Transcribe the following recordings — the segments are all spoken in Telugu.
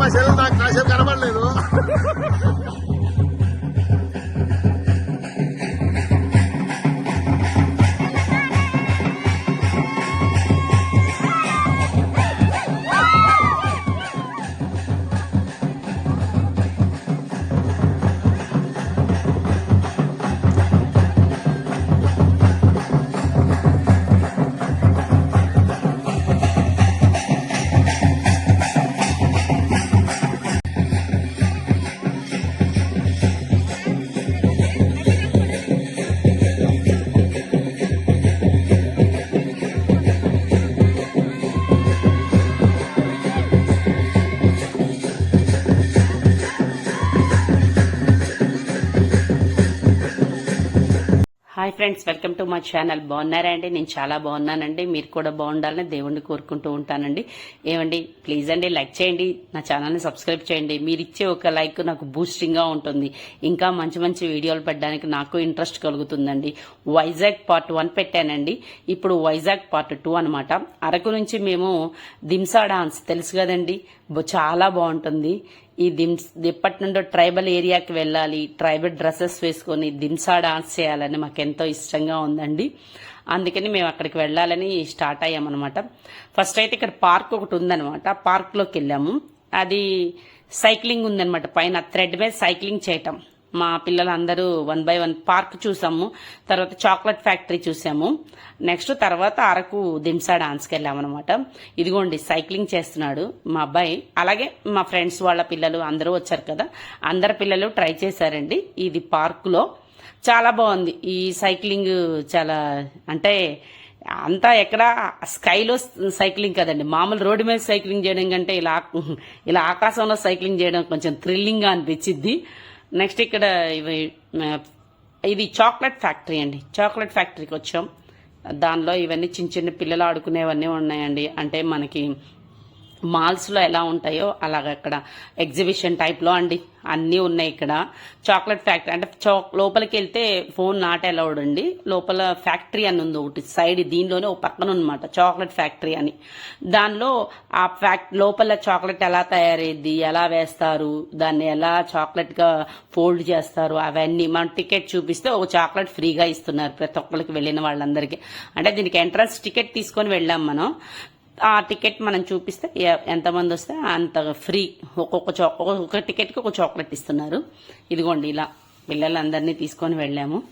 మా నాకు కాసేపు కనబడలేదు. Hi friends welcome to my channel. బాగున్నారా అండి? నేను చాలా బాగున్నానండి. మీరు కూడా బాగుండాలని దేవుణ్ణి కోరుకుంటూ ఉంటానండి. ఏమండి ప్లీజ్ అండి లైక్ చేయండి నా ఛానల్ని సబ్స్క్రైబ్ చేయండి. మీరు ఇచ్చే ఒక లైక్ నాకు బూస్టింగ్గా ఉంటుంది. ఇంకా మంచి మంచి వీడియోలు పెట్టడానికి నాకు ఇంట్రెస్ట్ కలుగుతుందండి. వైజాగ్ పార్ట్ వన్ పెట్టానండి. ఇప్పుడు వైజాగ్ పార్ట్ టూ అనమాట అరకు నుంచి మేము దింసా డాన్స్ తెలుసు కదండి? చాలా బాగుంటుంది. ఈ దిమ్స్ ఎప్పటి నుండో ట్రైబల్ ఏరియాకి వెళ్ళాలి ట్రైబల్ డ్రెస్సెస్ వేసుకొని దింసా డాన్స్ చేయాలని మాకు ఎంతో ఇష్టంగా ఉందండి. అందుకని మేము అక్కడికి వెళ్ళాలని స్టార్ట్ అయ్యామన్నమాట. ఫస్ట్ అయితే ఇక్కడ పార్క్ ఒకటి ఉందన్నమాట. పార్క్లోకి వెళ్ళాము. అది సైక్లింగ్ ఉందన్నమాట. పైన థ్రెడ్ మీద సైక్లింగ్ చేయటం. మా పిల్లలందరూ వన్ బై వన్ పార్క్ చూసాము. తర్వాత చాక్లెట్ ఫ్యాక్టరీ చూసాము. నెక్స్ట్ తర్వాత అరకు దింసా డాన్స్కి వెళ్ళామన్నమాట ఇదిగోండి సైక్లింగ్ చేస్తున్నాడు మా అబ్బాయి. అలాగే మా ఫ్రెండ్స్ వాళ్ళ పిల్లలు అందరూ వచ్చారు కదా. అందరి పిల్లలు ట్రై చేశారండి ఇది పార్కులో చాలా బాగుంది. ఈ సైక్లింగ్ చాలా అంటే అంతా ఎక్కడ స్కైలో సైక్లింగ్ కదండి. మామూలు రోడ్డు మీద సైక్లింగ్ చేయడం కంటే ఇలా ఇలా ఆకాశంలో సైక్లింగ్ చేయడం కొంచెం థ్రిల్లింగ్గా అనిపించింది నెక్స్ట్ ఇక్కడ ఇవి ఇది చాక్లెట్ ఫ్యాక్టరీ అండి. చాక్లెట్ ఫ్యాక్టరీకి వచ్చాం. దానిలో ఇవన్నీ చిన్న చిన్న పిల్లలు ఆడుకునేవన్నీ ఉన్నాయండి. అంటే మనకి మాల్స్లో ఎలా ఉంటాయో అలాగ ఇక్కడ ఎగ్జిబిషన్ టైప్లో అండి. అన్నీ ఉన్నాయి ఇక్కడ. చాక్లెట్ ఫ్యాక్టరీ అంటే చాక్ లోపలికి వెళ్తే ఫోన్ నాట్ అలౌడ్ అండి. లోపల ఫ్యాక్టరీ అని ఉంది ఒకటి సైడ్ దీనిలోనే ఒక పక్కన అనమాట చాక్లెట్ ఫ్యాక్టరీ అని. దానిలో ఆ ఫ్యాక్ట్ లోపల చాక్లెట్ ఎలా తయారైద్ది ఎలా వేస్తారు దాన్ని ఎలా చాక్లెట్గా ఫోల్డ్ చేస్తారు అవన్నీ మనం టికెట్ చూపిస్తే ఒక చాక్లెట్ ఫ్రీగా ఇస్తున్నారు ప్రతి ఒక్కరికి వెళ్ళిన వాళ్ళందరికీ. అంటే దీనికి ఎంట్రన్స్ టికెట్ తీసుకొని వెళ్ళాం మనం. ఆ టికెట్ మనం చూపిస్తే ఎంతమంది వస్తే అంత ఫ్రీ. ఒక్కొక్క చో ఒక్కొక్క టికెట్కి ఒక చాక్లెట్ ఇస్తున్నారు. ఇదిగోండి ఇలా పిల్లలందరినీ తీసుకొని వెళ్ళాము.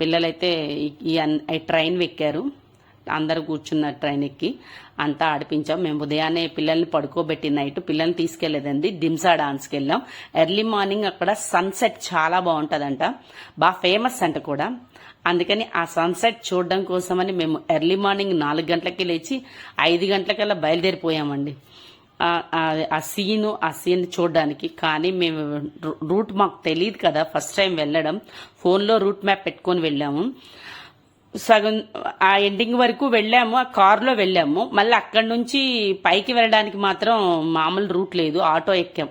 పిల్లలైతే ఈ ట్రైన్ ఎక్కారు అందరూ కూర్చున్నారు ట్రైన్ ఎక్కి అంతా ఆడిపించాం. మేము ఉదయాన్నే పిల్లల్ని పడుకోబెట్టి నైట్ పిల్లల్ని తీసుకెళ్ళేదండి. దిమ్సా డాన్స్కి వెళ్ళాం. ఎర్లీ మార్నింగ్ అక్కడ సన్సెట్ చాలా బాగుంటుందంట. బాగా ఫేమస్ అంట కూడా. అందుకని ఆ సన్సెట్ చూడడం కోసమని మేము ఎర్లీ మార్నింగ్ నాలుగు గంటలకి లేచి ఐదు గంటలకల్లా బయలుదేరిపోయామండి. ఆ- ఆ సీను ఆ సీన్ చూడడానికి. కానీ మేము రూ- రూట్ మాకు తెలియదు కదా. ఫస్ట్ టైం వెళ్ళడం. ఫోన్లో రూట్ మ్యాప్ పెట్టుకొని వెళ్ళాము. సగం ఆ ఎండింగ్ వరకు వెళ్ళాము ఆ కారులో వెళ్ళాము. మళ్ళీ అక్కడి నుంచి పైకి వెళ్ళడానికి మాత్రం మామూలు రూట్ లేదు ఆటో ఎక్కాం.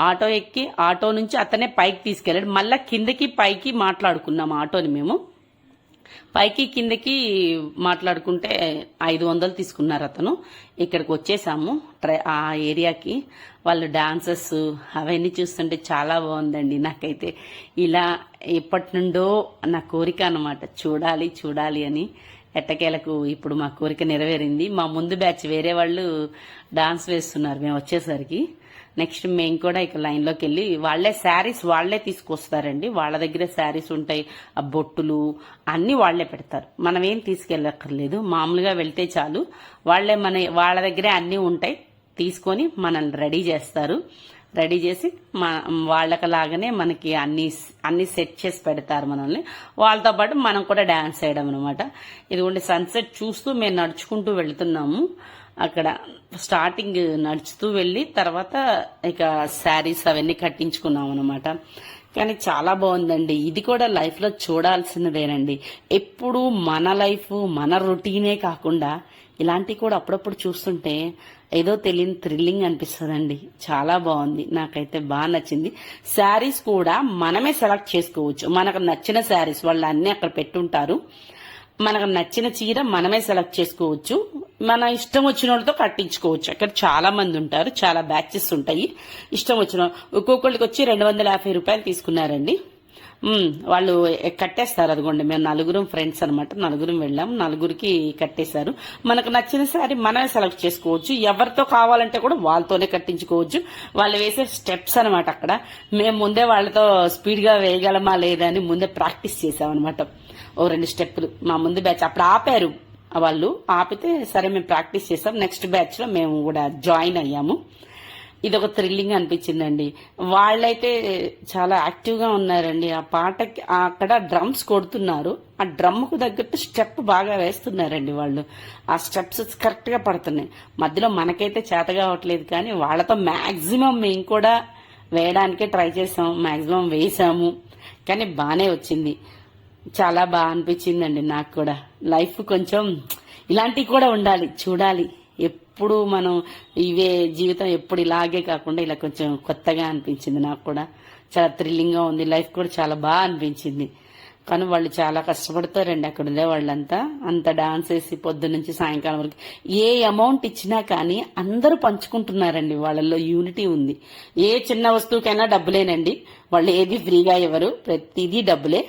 ఆటో ఎక్కి ఆటో నుంచి అతనే పైకి తీసుకెళ్ళాడు. మళ్ళీ కిందకి పైకి మాట్లాడుకున్నాం ఆటోని మేము. పైకి కిందకి మాట్లాడుకుంటే ఐదు వందలు తీసుకున్నారు అతను. ఇక్కడికి వచ్చేసాము. ట్రై ఆ ఏరియాకి వాళ్ళు డాన్సెస్ అవన్నీ చూస్తుంటే చాలా బాగుందండి నాకైతే. ఇలా ఎప్పటి నుండో నా కోరిక అనమాట చూడాలి చూడాలి అని ఎట్టకేలకు ఇప్పుడు మా కోరిక నెరవేరింది. మా ముందు బ్యాచ్ వేరే వాళ్ళు డాన్స్ వేస్తున్నారు మేము వచ్చేసరికి. నెక్స్ట్ మేము కూడా ఇక లైన్లోకి వెళ్ళి వాళ్ళే శారీస్ వాళ్ళే తీసుకొస్తారండి. వాళ్ళ దగ్గర శారీస్ ఉంటాయి ఆ బొట్టులు అన్నీ వాళ్ళే పెడతారు. మనం ఏం తీసుకెళ్ళక్కర్లేదు. మామూలుగా వెళ్తే చాలు. వాళ్ళే మన వాళ్ళ దగ్గరే అన్నీ ఉంటాయి. తీసుకొని మనల్ని రెడీ చేస్తారు. రెడీ చేసి మా వాళ్ళకి లాగానే మనకి అన్ని అన్ని సెట్ చేసి పెడతారు మనల్ని. వాళ్ళతో పాటు మనం కూడా డాన్స్ చేయడం అనమాట ఇదిగోండి సన్సెట్ చూస్తూ మేము నడుచుకుంటూ వెళ్తున్నాము. అక్కడ స్టార్టింగ్ నడుచుతూ వెళ్ళి తర్వాత ఇక శారీస్ అవన్నీ కట్టించుకున్నాం అనమాట కానీ చాలా బాగుందండి. ఇది కూడా లైఫ్లో చూడాల్సినదేనండి. ఎప్పుడు మన లైఫ్ మన రొటీనే కాకుండా ఇలాంటివి కూడా అప్పుడప్పుడు చూస్తుంటే ఏదో తెలియని థ్రిల్లింగ్ అనిపిస్తుందండి. చాలా బాగుంది. నాకైతే బాగా నచ్చింది. శారీస్ కూడా మనమే సెలెక్ట్ చేసుకోవచ్చు. మనకు నచ్చిన శారీస్ వాళ్ళు అన్నీ అక్కడ పెట్టుంటారు. మనకు నచ్చిన చీర మనమే సెలెక్ట్ చేసుకోవచ్చు. మన ఇష్టం వచ్చిన వాళ్ళతో కట్టించుకోవచ్చు. అక్కడ చాలా మంది ఉంటారు చాలా బ్యాచెస్ ఉంటాయి. ఇష్టం వచ్చిన ఒక్కొక్కరికి వచ్చి రెండు వందల యాభై రూపాయలు తీసుకున్నారండి. వాళ్ళు కట్టేస్తారు అదిగోండి మేము నలుగురం ఫ్రెండ్స్ అనమాట నలుగురం వెళ్ళాం. నలుగురికి కట్టేశారు. మనకు నచ్చిన సారీ మనమే సెలెక్ట్ చేసుకోవచ్చు. ఎవరితో కావాలంటే కూడా వాళ్ళతోనే కట్టించుకోవచ్చు. వాళ్ళు వేసే స్టెప్స్ అనమాట అక్కడ. మేము ముందే వాళ్ళతో స్పీడ్గా వేయగలమా లేదా అని ముందే ప్రాక్టీస్ చేసామన్నమాట. ఓ రెండు స్టెప్పులు మా ముందు బ్యాచ్ అప్పుడు ఆపారు వాళ్ళు. ఆపితే సరే మేము ప్రాక్టీస్ చేసాం నెక్స్ట్ బ్యాచ్లో మేము కూడా జాయిన్ అయ్యాము. ఇది ఒక థ్రిల్లింగ్ అనిపించిందండి. వాళ్ళైతే చాలా యాక్టివ్గా ఉన్నారండి. ఆ పాటకి అక్కడ డ్రమ్స్ కొడుతున్నారు. ఆ డ్రమ్కు తగ్గట్టు స్టెప్ బాగా వేస్తున్నారండి వాళ్ళు. ఆ స్టెప్స్ కరెక్ట్గా పడుతున్నాయి. మధ్యలో మనకైతే చేత కావట్లేదు కానీ వాళ్ళతో మ్యాక్సిమం మేము కూడా వేయడానికే ట్రై చేసాం. మ్యాక్సిమం వేసాము. కానీ బాగానే వచ్చింది. చాలా బాగా అనిపించిందండి నాకు కూడా. లైఫ్ కొంచెం ఇలాంటివి కూడా ఉండాలి. చూడాలి. ఎప్పుడు మనం ఇవే జీవితం ఎప్పుడు ఇలాగే కాకుండా ఇలా కొంచెం కొత్తగా అనిపించింది నాకు కూడా. చాలా థ్రిల్లింగ్గా ఉంది. లైఫ్ కూడా చాలా బాగా అనిపించింది. కానీ వాళ్ళు చాలా కష్టపడతారండి అక్కడ ఉండే వాళ్ళంతా. అంత డాన్స్ వేసి పొద్దు నుంచి సాయంకాలం వరకు ఏ అమౌంట్ ఇచ్చినా కానీ అందరూ పంచుకుంటున్నారండి. వాళ్ళల్లో యూనిటీ ఉంది. ఏ చిన్న వస్తువుకైనా డబ్బులేనండి. వాళ్ళు ఏది ఫ్రీగా ఇవ్వరు. ప్రతిదీ డబ్బులే.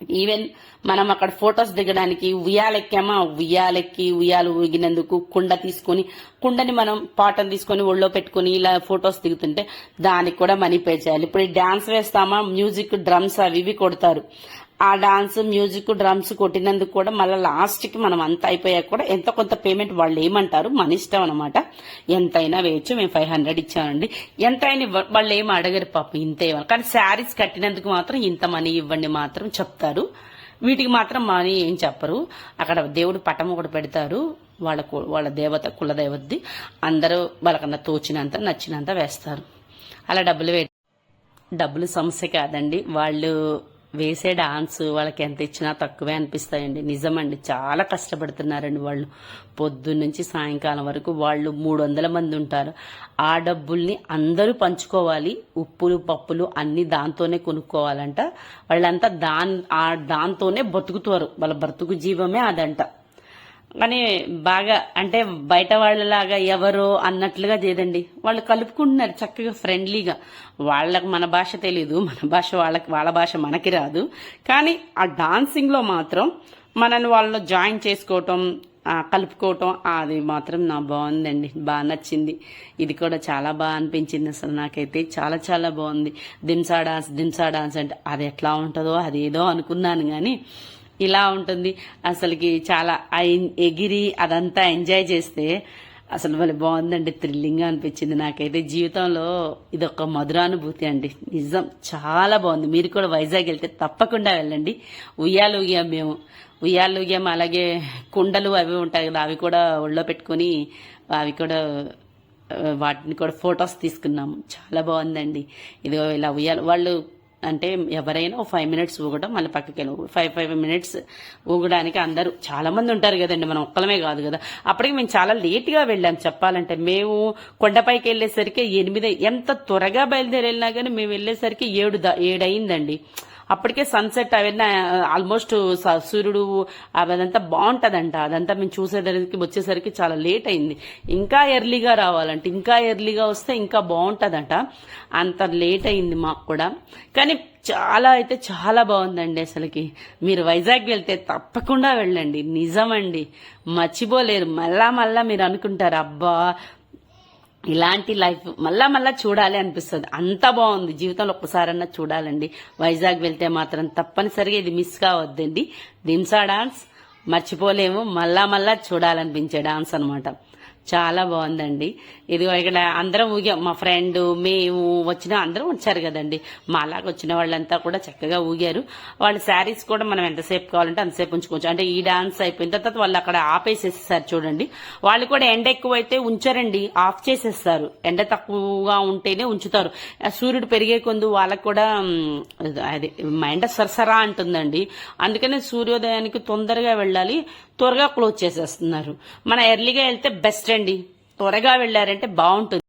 ఈవెన్ మనం అక్కడ ఫొటోస్ దిగడానికి ఉయ్యాలెక్కామా ఉయ్యాలెక్కి ఉయ్యాలు ఊగినందుకు కుండ తీసుకొని కుండని మనం పాటను తీసుకొని ఒళ్ళో పెట్టుకొని ఇలా ఫొటోస్ దిగుతుంటే దానికి కూడా మనీ పే చేయాలి. ఇప్పుడు డాన్స్ వేస్తామా? మ్యూజిక్ డ్రమ్స్ అవి ఇవి కొడతారు. ఆ డాన్స్ మ్యూజిక్ డ్రమ్స్ కొట్టినందుకు కూడా మళ్ళీ లాస్ట్కి మనం అంత అయిపోయాక కూడా ఎంత కొంత పేమెంట్ వాళ్ళు ఏమంటారు? మన ఇష్టం అనమాట ఎంతైనా వేయచ్చు మేము ఫైవ్ హండ్రెడ్ ఇచ్చామండి. ఎంతైనా ఇవ్వ వాళ్ళు ఏం అడగరు పాపం ఇంత ఇవ్వాలి కానీ శారీస్ కట్టినందుకు మాత్రం ఇంత మనీ ఇవ్వండి మాత్రం చెప్తారు. వీటికి మాత్రం మనీ ఏం చెప్పరు. అక్కడ దేవుడు పటం ఒకటి పెడతారు. వాళ్ళ కు- వాళ్ళ దేవత కులదేవతది అందరూ వాళ్ళకన్నా తోచినంత నచ్చినంత వేస్తారు. అలా డబ్బులు వే డబ్బులు సమస్య కాదండి. వాళ్ళు వేసే డాన్స్ వాళ్ళకి ఎంత ఇచ్చినా తక్కువే అనిపిస్తాయండి. నిజమండి చాలా కష్టపడుతున్నారండి వాళ్ళు. పొద్దున్నుంచి సాయంకాలం వరకు వాళ్ళు మూడు వందల మంది ఉంటారు. ఆ డబ్బుల్ని అందరూ పంచుకోవాలి. ఉప్పులు పప్పులు అన్ని దాంతోనే కొనుక్కోవాలంట. వాళ్ళంతా దాన్ ఆ దాంతోనే బతుకుతారు. వాళ్ళ బ్రతుకు జీవమే అదంట. కానీ బాగా అంటే బయట వాళ్ళలాగా ఎవరో అన్నట్లుగా చేయదండి. వాళ్ళు కలుపుకుంటున్నారు చక్కగా ఫ్రెండ్లీగా వాళ్ళకు మన భాష తెలీదు మన భాష వాళ్ళకి వాళ్ళ భాష మనకి రాదు. కానీ ఆ డాన్సింగ్లో మాత్రం మనల్ని వాళ్ళు జాయిన్ చేసుకోవటం కలుపుకోవటం అది మాత్రం నా బాగుందండి. బాగా నచ్చింది. ఇది కూడా చాలా బాగా అనిపించింది అసలు నాకైతే. చాలా చాలా బాగుంది. దింసా డాన్స్ దింసా డాన్స్ అంటే అది ఎట్లా ఉంటుందో అది ఏదో అనుకున్నాను కానీ ఇలా ఉంటుంది. అసలుకి చాలా ఎగిరి అదంతా ఎంజాయ్ చేస్తే అసలు వాళ్ళు బాగుందండి. థ్రిల్లింగ్ అనిపించింది నాకైతే. జీవితంలో ఇది ఒక మధురానుభూతి అండి. నిజం చాలా బాగుంది. మీరు కూడా వైజాగ్ వెళ్తే తప్పకుండా వెళ్ళండి. ఉయ్యాలు మేము ఉయ్యాలు ఊగాం అలాగే కుండలు అవి ఉంటాయి కదా అవి కూడా ఒళ్ళో పెట్టుకొని అవి కూడా వాటిని కూడా ఫొటోస్ తీసుకున్నాము. చాలా బాగుందండి. ఇదిగో ఇలా ఉయ్యాలు వాళ్ళు అంటే ఎవరైనా ఫైవ్ మినిట్స్ ఊగడం మళ్ళీ పక్కకి వెళ్ళి ఫైవ్ ఫైవ్ మినిట్స్ ఊగడానికి అందరూ చాలా మంది ఉంటారు కదండి మనం ఒక్కలమే కాదు కదా. అప్పటికి మేము చాలా లేట్గా వెళ్ళాం చెప్పాలంటే. మేము కొండపైకి వెళ్ళేసరికి ఎనిమిది ఎంత త్వరగా బయలుదేరి వెళ్ళినా కానీ మేము వెళ్ళేసరికి ఏడు ఏడు అయిందండి అప్పటికే సన్సెట్ అవన్నీ ఆల్మోస్ట్ స- సూర్యుడు అదంతా బాగుంటదంట. అదంతా మేము చూసేదానికి వచ్చేసరికి చాలా లేట్ అయింది. ఇంకా ఎర్లీగా రావాలంటే. ఇంకా ఎర్లీగా వస్తే ఇంకా బాగుంటదంట. అంత లేట్ అయింది మాకు కూడా. కానీ చాలా అయితే చాలా బాగుందండి అసలుకి. మీరు వైజాగ్ వెళ్తే తప్పకుండా వెళ్ళండి. నిజమండి. మర్చిపోలేరు. మళ్ళా మళ్ళా మీరు అనుకుంటారు అబ్బా ఇలాంటి లైఫ్ మళ్ళా మళ్ళా చూడాలి అనిపిస్తుంది. అంత బాగుంది. జీవితంలో ఒక్కసారన్నా చూడాలండి. వైజాగ్ వెళ్తే మాత్రం తప్పనిసరిగా ఇది మిస్ కావద్దండి. దింసా డాన్స్ మర్చిపోలేము. మళ్ళా మళ్ళా చూడాలనిపించే డాన్స్ అన్నమాట. చాలా బాగుందండి. ఇదిగో ఇక్కడ అందరం ఊగాం. మా ఫ్రెండ్ మేము వచ్చిన అందరం వచ్చారు కదండి. మాలాగా వచ్చిన వాళ్ళంతా కూడా చక్కగా ఊగారు. వాళ్ళ శారీస్ కూడా మనం ఎంతసేపు కావాలంటే అంతసేపు ఉంచుకోవచ్చు. అంటే ఈ డాన్స్ అయిపోయిన తర్వాత వాళ్ళు అక్కడ ఆపేసేస్తారు చూడండి. వాళ్ళు కూడా ఎండ ఎక్కువైతే ఉంచారండి. ఆఫ్ చేసేస్తారు. ఎండ తక్కువగా ఉంటేనే ఉంచుతారు. సూర్యుడు పెరిగే కొందు వాళ్ళకు కూడా అది ఎండ సరసరా అంటుందండి. అందుకనే సూర్యోదయానికి తొందరగా వెళ్ళాలి. త్వరగా క్లోజ్ చేసేస్తున్నారు. మన ఎర్లీగా వెళ్తే బెస్ట్ అండి త్వరగా వెళ్ళారంటే బాగుంటుంది.